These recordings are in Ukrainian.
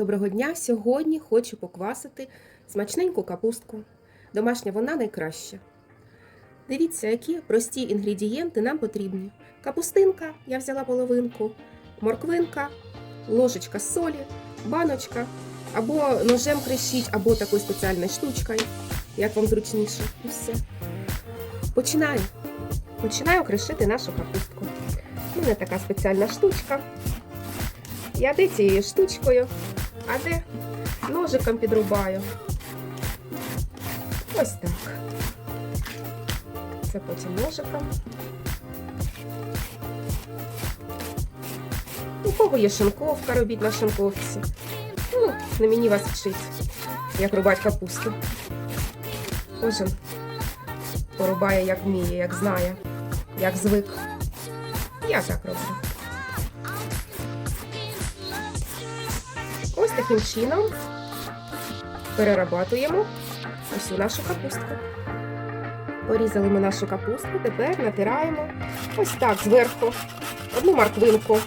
Доброго дня! Сьогодні хочу поквасити смачненьку капустку. Домашня вона найкраща. Дивіться, які прості інгредієнти нам потрібні. Капустинка, я взяла половинку, морквинка, ложечка солі, баночка, або ножем кришіть, або такою спеціальною штучкою, як вам зручніше. І все. Починаю. Починаю кришити нашу капустку. У мене така спеціальна штучка. Я де цією штучкою, а де ножиком підрубаю. Ось так. Це потім ножиком. У кого є шинковка, робіть на шинковці. Ну, не мені вас вчить, як рубати капусту. Кожен порубає, як вміє, як знає, як звик. Я так роблю. Ось таким чином перерабатуємо усю нашу капустку. Порізали ми нашу капустку, тепер натираємо ось так зверху одну морквинку.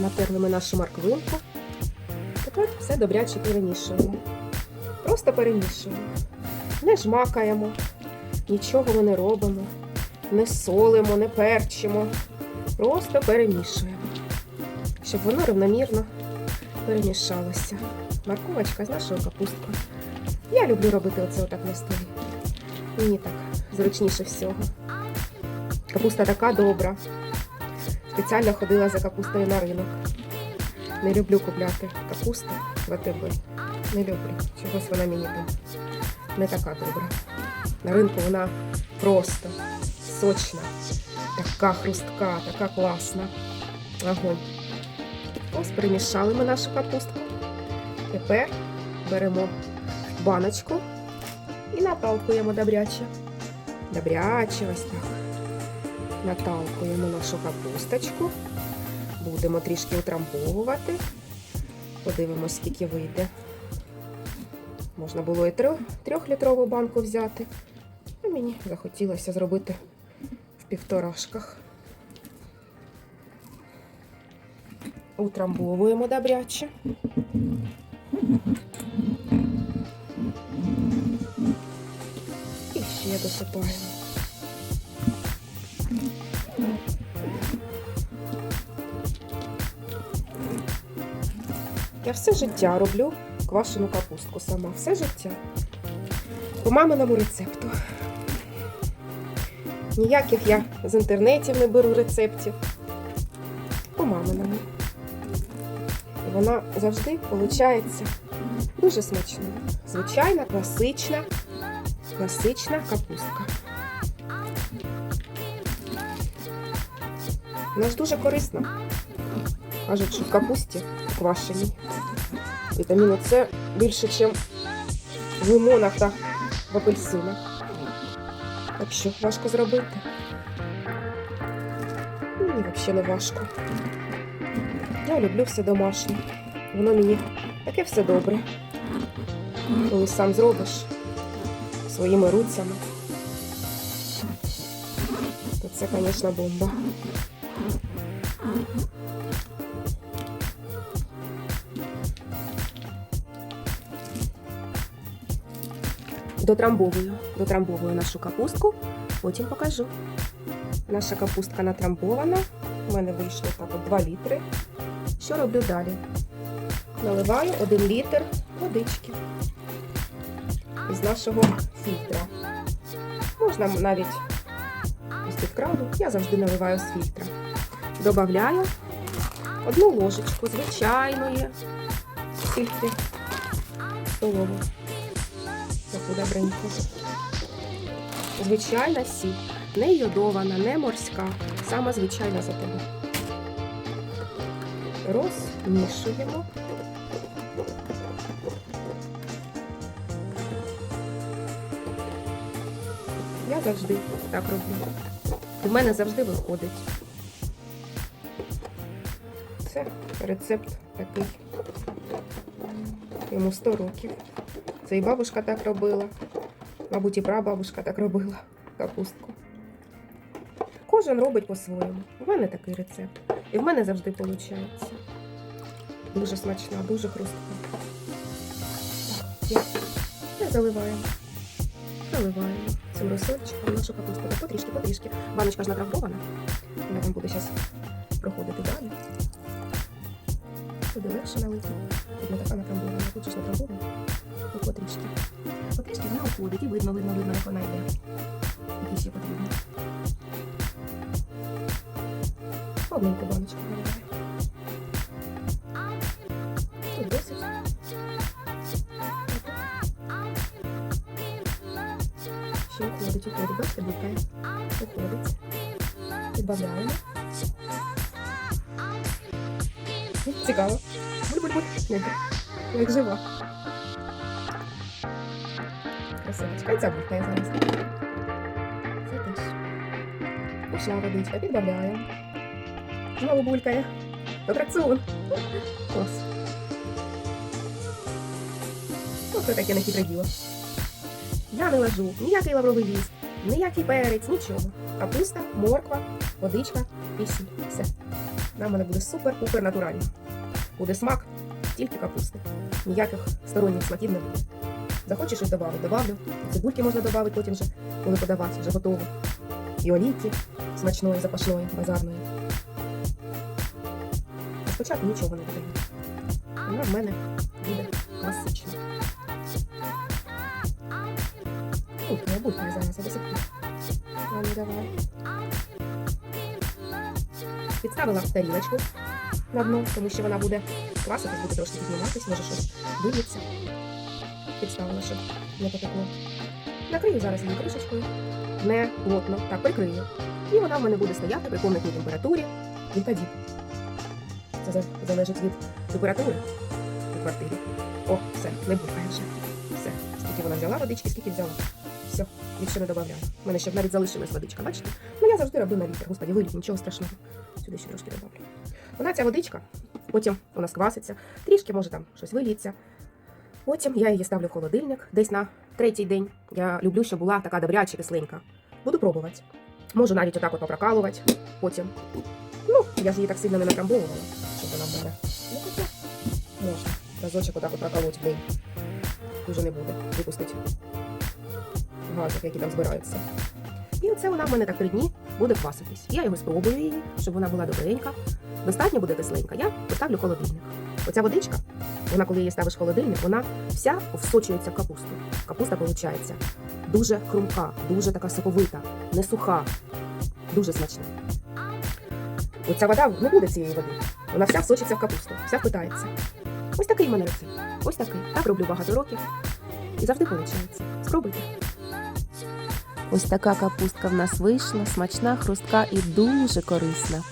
Натерли ми нашу морквинку. Тепер все добряче перемішуємо. Просто перемішуємо. Не жмакаємо, нічого ми не робимо не солимо, не перчимо. Просто перемішуємо, щоб воно рівномірно перемішалося. Морковочка з нашою капусткою. Я люблю робити оце отак на столі. Мені так зручніше всього. Капуста така добра. Спеціально ходила за капустою на ринок. Не люблю купляти капусту в АТБ. Не люблю. Чогось вона мені там не така добра. На ринку вона просто сочна, така хрустка, така класна. Огонь. Ось перемішали ми нашу капустку. Тепер беремо баночку і наталкуємо добряче. Добряче ось так. Наталкуємо нашу капусточку. Будемо трішки утрамбовувати. Подивимось, скільки вийде. Можна було і трьохлітрову банку взяти. А мені захотілося зробити півторашках. Утрамбовуємо добряче. І ще досипаємо. Я все життя роблю квашену капустку сама. Все життя. По маминому рецепту. Ніяких я з інтернетів не беру рецептів. По маминому. І вона завжди виходить дуже смачною. Звичайна, класична, класична капустка. Вона ж дуже корисна. Кажуть, що в капусті квашеній. Вітаміну С більше, ніж в лимонах та в апельсинах. Так що важко зробити? Мені взагалі не важко. Я люблю все домашнє. Воно мені таке все добре. Коли сам зробиш своїми руцями, то це, звісно, бомба. Дотрамбовую, дотрамбовую нашу капустку, потім покажу. Наша капустка натрамбована. У мене вийшло так от 2 літри. Що роблю далі? Наливаю 1 літр водички з нашого фільтра. Можна навіть із під крану, я завжди наливаю з фільтра. Добавляю одну ложечку звичайної фільтри столову таку добреньку. Звичайна сіль, не йодована, не морська, сама звичайна за тебе. Розмішуємо. Я завжди так роблю. У мене завжди виходить. Це рецепт такий. Йому 100 років. Це і бабушка так робила. Мабуть, і прабабушка так робила капустку. Кожен робить по-своєму. У мене такий рецепт. І в мене завжди виходить. Дуже смачна, дуже хрустка. Так, і заливаємо. Заливаємо цим розсольчиком нашу капусту. Потрішки, потрішки. Баночка ж натравбована. Вона там буде зараз проходити далі. Туди легше налити. Тут не така натрамбована, ж натрамбована. І потрішки. Потрішки вона уходить і видно, видно, видно, як вона йде. Які ще потрібно. Одненьку баночку наливаю. Тут досить. Ще уходить, уходить. Бачите, букає. Уходить. Добавляємо. Цікаво. Буль-буль-буль. Як жива. Красивочка. І ця булькає зараз. Це теж. Пішла водичка, підбавляємо. Знову булькає. Атракціон. Клас. Ось таке нехитре діло. Я не ложу ніякий лавровий ліст, ніякий перець, нічого. Капуста, морква, водичка і. Все. Нам мене буде супер-пупер натурально. Буде смак, тільки капусти. Ніяких сторонніх смаків не буде. Захочеш щось додати, добавлю. Цибульки можна додати потім вже, коли подавати, вже готово. І олійки смачної, запашної, базарної. Спочатку нічого не додаю. Вона в мене буде класична. Булькає, булькає зараз, я до сих пір. А ну давай. Підставила тарілочку на дно, тому що вона буде кваситись, буде трошки підніматись, може щось виліться. Підставила, щоб не потекло. Накрию зараз її кришечкою, не плотно, так, прикрию. І вона в мене буде стояти при комнатній температурі кілька діб. Це залежить від температури у квартирі. О, все, не бухає вже. Все. Скільки вона взяла водички, скільки взяла. Все, більше не додавляю. У мене ще навіть залишилась водичка, бачите? Ну я завжди роблю на літр. Господи, виліть, нічого страшного. Сюди ще трошки додавлю. Вона ця водичка, потім вона скваситься, трішки може там щось виліться. Потім я її ставлю в холодильник. Десь на третій день. Я люблю, щоб була така добряча кисленька. Буду пробувати. Можу навіть отак от попрокалувати потім. Ну, я ж її так сильно не натрамбовувала, щоб вона в. Ну, можна. Разочок отак от проколоть в день. Дуже не буде випустити газів, які там збираються. І оце вона в мене так три дні буде кваситись. Я його спробую її, щоб вона була добренька. Достатньо буде кисленька. Я поставлю холодильник. Оця водичка, вона, коли її ставиш в холодильник, вона вся всочується в капусту. Капуста виходить дуже хрумка, дуже така соковита, не суха, дуже смачна. Оця вода не буде цієї води. Вона вся всочиться в капусту, вся впитається. Ось такий в мене рецепт. Ось такий. Так роблю багато років. І завжди виходить. Спробуйте. Ось така капустка в нас вийшла, смачна, хрустка і дуже корисна.